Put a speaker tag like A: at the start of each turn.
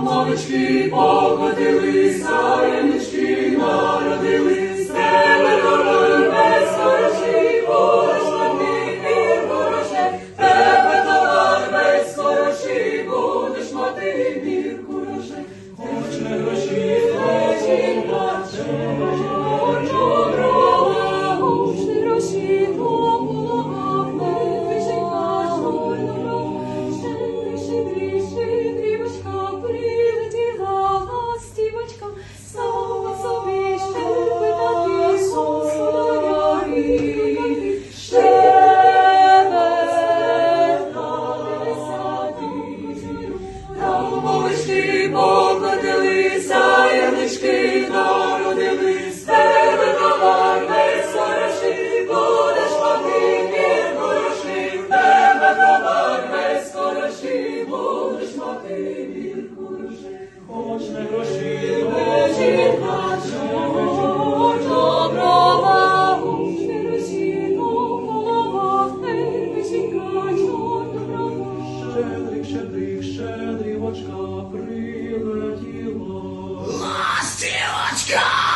A: Мовички покотилися. Овечки покотились, янички народились, тебе товар весь хороший, будеш мати, хороший, тебе товар весь хороший, будеш мати, хороший.
B: Хоч не гроші. Ластівочка прилетіла.
A: Ластівочка!